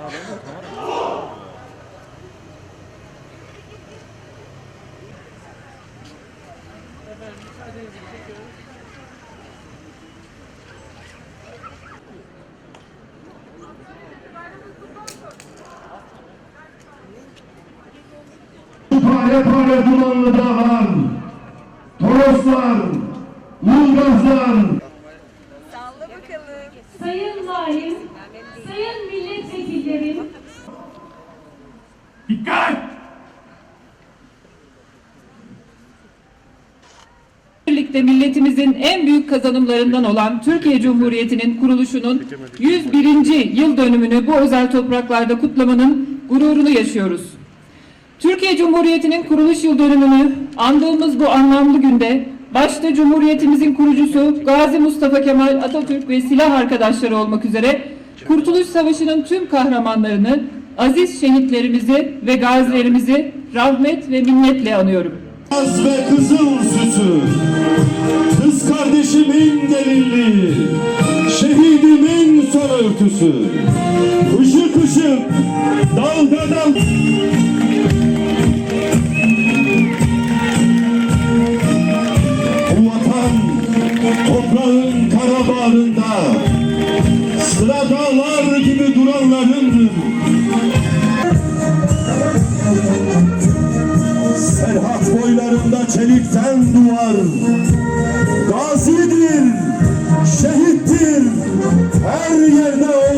Pare pare dumanlı dağlar, Toroslar, Ulgazlar, dikkat! Birlikte milletimizin en büyük kazanımlarından olan Türkiye Cumhuriyeti'nin kuruluşunun 101. yıl dönümünü bu özel topraklarda kutlamanın gururunu yaşıyoruz. Türkiye Cumhuriyeti'nin kuruluş yıl dönümünü andığımız bu anlamlı günde başta Cumhuriyetimizin kurucusu Gazi Mustafa Kemal Atatürk ve silah arkadaşları olmak üzere Kurtuluş Savaşı'nın tüm kahramanlarını, aziz şehitlerimizi ve gazilerimizi rahmet ve minnetle anıyorum. Kız ve kızıl süsü, kız kardeşimin gelinliği, şehidimin son örtüsü, ışık ışık, dalga dal. Bu vatan, toprağın kara bağrında, sıra gibi duranlarındır. boylarında çelikten duvar. Gazidir, şehittir, her yerde o